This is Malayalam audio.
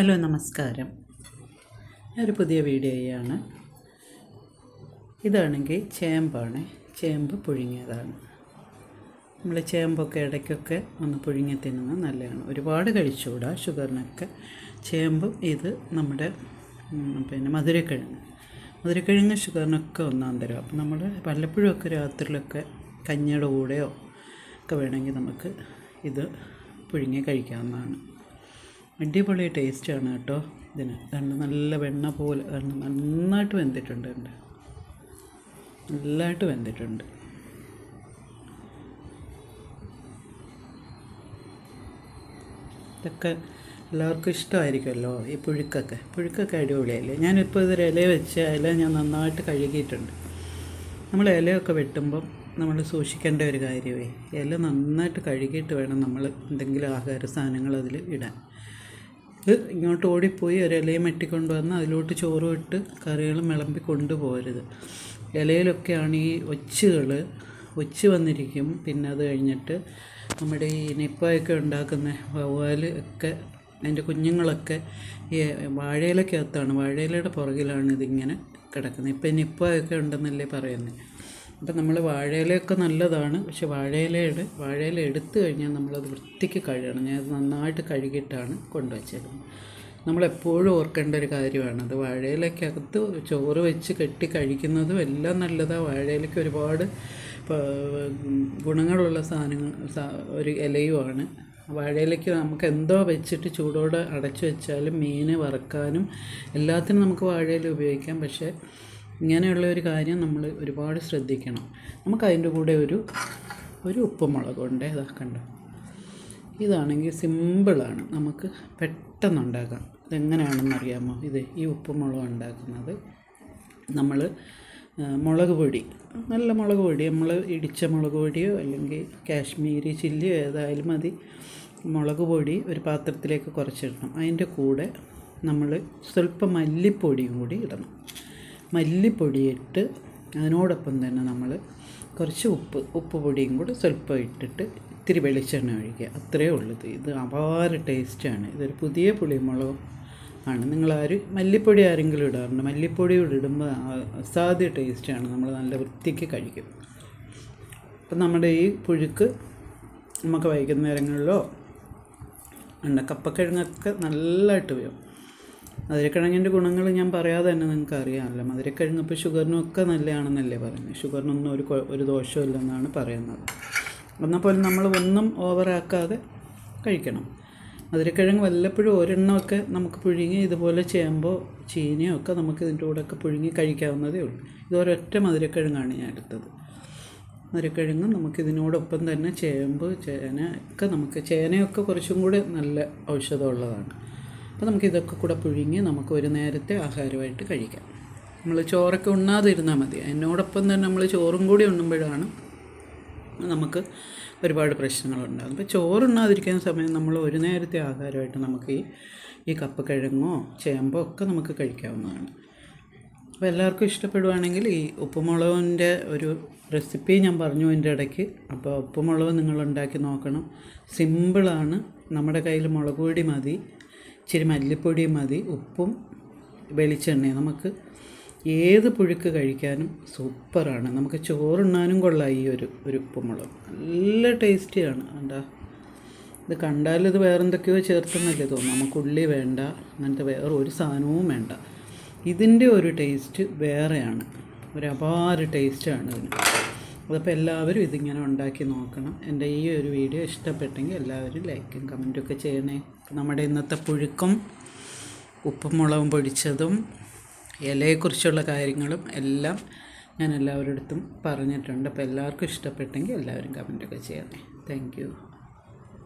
ഹലോ നമസ്കാരം. ഒരു പുതിയ വീഡിയോയാണ്. ഇതാണെങ്കിൽ ചേമ്പാണ്. ചേമ്പ് പുഴുങ്ങിയതാണ്. നമ്മൾ ചേമ്പൊക്കെ ഇടയ്ക്കൊക്കെ ഒന്ന് പുഴുങ്ങി തിന്നുന്നത് നല്ലതാണ്. ഒരുപാട് കഴിച്ചുകൂടാ ഷുഗറിനൊക്കെ. ചേമ്പും ഇത് നമ്മുടെ പിന്നെ മധുരക്കിഴങ്ങ്. മധുരക്കിഴങ്ങ് ഷുഗറിനൊക്കെ ഒന്നാം തരും. അപ്പം നമ്മൾ വല്ലപ്പോഴും ഒക്കെ രാത്രിയിലൊക്കെ കഞ്ഞിയുടെ കൂടെയോ ഒക്കെ വേണമെങ്കിൽ നമുക്ക് ഇത് പുഴുങ്ങി കഴിക്കാവുന്നതാണ്. അടിപൊളി ടേസ്റ്റാണ് കേട്ടോ ഇതിന്. രണ്ട് നല്ല വെണ്ണ പോലെ നന്നായിട്ട് വെന്തിട്ടുണ്ട് ഉണ്ട് നല്ലതായിട്ട് വെന്തിട്ടുണ്ട്. ഇതൊക്കെ എല്ലാവർക്കും ഇഷ്ടമായിരിക്കുമല്ലോ ഈ പുഴുക്കൊക്കെ? പുഴുക്കൊക്കെ അടിപൊളിയല്ലേ? ഞാനിപ്പോൾ ഇതൊരു ഇല വെച്ച് ഇല ഞാൻ നന്നായിട്ട് കഴുകിയിട്ടുണ്ട്. നമ്മൾ ഇലയൊക്കെ വെട്ടുമ്പം നമ്മൾ സൂക്ഷിക്കേണ്ട ഒരു കാര്യമേ ഇല നന്നായിട്ട് കഴുകിയിട്ട് വേണം നമ്മൾ എന്തെങ്കിലും ആഹാര സാധനങ്ങൾ അതിൽ ഇടാൻ. ഇങ്ങോട്ട് ഓടിപ്പോയി ഒരു ഇലയും വെട്ടിക്കൊണ്ട് വന്ന് അതിലോട്ട് ചോറും ഇട്ട് കറികളും വിളമ്പി കൊണ്ടുപോകരുത്. ഇലയിലൊക്കെയാണ് ഈ ഒച്ചുകൾ ഒച്ച് വന്നിരിക്കും. പിന്നെ അത് കഴിഞ്ഞിട്ട് നമ്മുടെ ഈ നിപ്പയൊക്കെ ഉണ്ടാക്കുന്ന വവ്വാൽ ഒക്കെ അതിന്റെ കുഞ്ഞുങ്ങളൊക്കെ ഈ വാഴയിലക്കകത്താണ്. വാഴയിലയുടെ പുറകിലാണ് ഇതിങ്ങനെ കിടക്കുന്നത്. ഇപ്പം നിപ്പയൊക്കെ ഉണ്ടെന്നല്ലേ പറയുന്നത് അപ്പം നമ്മൾ വാഴയിലയൊക്കെ നല്ലതാണ്. പക്ഷെ വാഴയിലയുടെ വാഴയില എടുത്തു കഴിഞ്ഞാൽ നമ്മളത് വൃത്തിക്ക് കഴുകണം. ഞാൻ നന്നായിട്ട് കഴുകിയിട്ടാണ് കൊണ്ടുവച്ചേക്കുന്നത്. നമ്മളെപ്പോഴും ഓർക്കേണ്ട ഒരു കാര്യമാണ്. അത് വാഴയിലയ്ക്കകത്ത് ചോറ് വെച്ച് കെട്ടി കഴിക്കുന്നതും എല്ലാം നല്ലതാണ് വാഴയിലയ്ക്ക് ഒരുപാട് ഗുണങ്ങളുള്ള സാധനങ്ങൾ ഒരു ഇലയുമാണ്. വാഴയിലേക്ക് നമുക്ക് എന്തോ വെച്ചിട്ട് ചൂടോടെ അടച്ചു വെച്ചാലും മീൻ വറുക്കാനും എല്ലാത്തിനും നമുക്ക് വാഴയില ഉപയോഗിക്കാം. പക്ഷേ ഇങ്ങനെയുള്ള ഒരു കാര്യം നമ്മൾ ഒരുപാട് ശ്രദ്ധിക്കണം. നമുക്ക് അതിന്റെ കൂടെ ഒരു ഒരു ഉപ്പുമുളക് മുളകുണ്ട് ഇതാക്കണ്ട ഇതാണെങ്കിൽ സിമ്പിളാണ്. നമുക്ക് പെട്ടെന്ന് ഉണ്ടാക്കാം ഇതെങ്ങനെയാണെന്ന് അറിയാമോ? ഇത് ഈ ഉപ്പുമുളക് മുളകും ഉണ്ടാക്കുന്നത് നമ്മൾ മുളക് പൊടി. നല്ല മുളക് പൊടി. നമ്മൾ ഇടിച്ച മുളക് പൊടിയോ അല്ലെങ്കിൽ കാശ്മീരി ചില്ലിയോ ഏതായാലും മതി. മുളക് പൊടി ഒരു പാത്രത്തിലേക്ക് കുറച്ചിടണം. അതിന്റെ കൂടെ നമ്മൾ സ്വല്പം മല്ലിപ്പൊടിയും കൂടി ഇടണം. മല്ലിപ്പൊടി ഇട്ട് അതിനോടൊപ്പം തന്നെ നമ്മൾ കുറച്ച് ഉപ്പ് ഉപ്പ് പൊടിയും കൂടി സ്വല്പം ഇട്ടിട്ട് ഇത്തിരി വെളിച്ചെണ്ണ ഒഴിക്കുക. അത്രയേ ഉള്ളൂ ഇത്. അപാര ടേസ്റ്റാണ് ഇതൊരു പുതിയ പുളിമുളകും ആണ്. നിങ്ങൾ ആരും മല്ലിപ്പൊടി ആരെങ്കിലും ഇടാറുണ്ട്? മല്ലിപ്പൊടി കൂടി ഇടുമ്പോൾ അസാധ്യ ടേസ്റ്റാണ് നമ്മൾ നല്ല വൃത്തിക്ക് കഴിക്കും. അപ്പം നമ്മുടെ ഈ പുഴുക്ക് നമുക്ക് വൈകുന്നേരങ്ങളിലോ ഉണ്ട് കപ്പക്കിഴങ്ങൊക്കെ നല്ലതായിട്ട് വരും മധുരക്കിഴങ്ങിന്റെ ഗുണങ്ങൾ ഞാൻ പറയാതെ തന്നെ നിങ്ങൾക്ക് അറിയാമല്ലോ. മധുരക്കിഴങ്ങ് ഇപ്പോൾ ഷുഗറിനും ഒക്കെ നല്ലതാണെന്നല്ലേ പറയുന്നത്. ഷുഗറിനൊന്നും ഒരു ഒരു ദോഷമില്ലെന്നാണ് പറയുന്നത്. എന്നാൽ പോലും നമ്മൾ ഒന്നും ഓവറാക്കാതെ കഴിക്കണം. മധുരക്കിഴങ്ങ് വല്ലപ്പോഴും ഒരെണ്ണമൊക്കെ നമുക്ക് പുഴുങ്ങി ഇതുപോലെ ചേമ്പോ ചീനിയോ ഒക്കെ നമുക്ക് ഇതിന്റെ ഒക്കെ പുഴുങ്ങി കഴിക്കാവുന്നതേ ഉള്ളൂ. ഇത് ഒരൊറ്റ മധുരക്കിഴങ്ങാണ് ഞാൻ എടുത്തത്. മധുരക്കിഴങ്ങ് നമുക്കിതിനോടൊപ്പം തന്നെ ചേമ്പ് ചേന ഒക്കെ നമുക്ക് ചേനയൊക്കെ കുറച്ചും കൂടി നല്ല ഔഷധമുള്ളതാണ്. അപ്പോൾ നമുക്ക് ഇതൊക്കെ കൂടെ പുഴുങ്ങി നമുക്ക് ഒരു നേരത്തെ ആഹാരമായിട്ട് കഴിക്കാം. നമ്മൾ ചോറൊക്കെ ഉണ്ണാതിരുന്നാൽ മതി. എന്നോടൊപ്പം തന്നെ നമ്മൾ ചോറും കൂടി ഉണ്ണുമ്പോഴാണ് നമുക്ക് ഒരുപാട് പ്രശ്നങ്ങളുണ്ടാകും അപ്പോൾ ചോറുണ്ണാതിരിക്കുന്ന സമയം നമ്മൾ ഒരു നേരത്തെ ആഹാരമായിട്ട് നമുക്ക് ഈ ഈ കപ്പക്കിഴങ്ങോ ചേമ്പോ ഒക്കെ നമുക്ക് കഴിക്കാവുന്നതാണ്. അപ്പോൾ എല്ലാവർക്കും ഇഷ്ടപ്പെടുവാണെങ്കിൽ ഈ ഉപ്പുമുളകിന്റെ ഒരു റെസിപ്പി ഞാൻ പറഞ്ഞു അതിന്റെ ഇടയ്ക്ക്. അപ്പോൾ ഉപ്പുമുളക് നിങ്ങൾ ഉണ്ടാക്കി നോക്കണം. സിമ്പിളാണ്. നമ്മുടെ കയ്യിൽ മുളക് പൊടി മതി. ഇച്ചിരി മല്ലിപ്പൊടിയും മതി ഉപ്പും വെളിച്ചെണ്ണയും. നമുക്ക് ഏത് പുഴുക്ക് കഴിക്കാനും സൂപ്പറാണ്. നമുക്ക് ചോറുണ്ണാനും കൊള്ളാം ഈ ഒരു ഒരു ഉപ്പുമുളക്. നല്ല ടേസ്റ്റിയാണ്. എന്താ ഇത് കണ്ടാൽ ഇത് വേറെന്തൊക്കെയോ ചേർത്തെന്നല്ലേ തോന്നും നമുക്ക് ഉള്ളി വേണ്ട അങ്ങനത്തെ വേറെ ഒരു സാധനവും വേണ്ട. ഇതിന്റെ ഒരു ടേസ്റ്റ് വേറെയാണ്. ഒരു അപാര ടേസ്റ്റാണ് ഇതിന്. അതപ്പോൾ എല്ലാവരും ഇതിങ്ങനെ ഉണ്ടാക്കി നോക്കണം. എന്റെ ഈ ഒരു വീഡിയോ ഇഷ്ടപ്പെട്ടെങ്കിൽ എല്ലാവരും ലൈക്കും കമന്റും ഒക്കെ ചെയ്യണേ. നമ്മുടെ ഇന്നത്തെ പുഴുക്കും ഉപ്പും മുളകും പൊടിച്ചതും ഇലയെക്കുറിച്ചുള്ള കാര്യങ്ങളും എല്ലാം ഞാൻ എല്ലാവരുടെ അടുത്തും പറഞ്ഞിട്ടുണ്ട്. അപ്പോൾ എല്ലാവർക്കും ഇഷ്ടപ്പെട്ടെങ്കിൽ എല്ലാവരും കമന്റൊക്കെ ചെയ്യണേ. താങ്ക്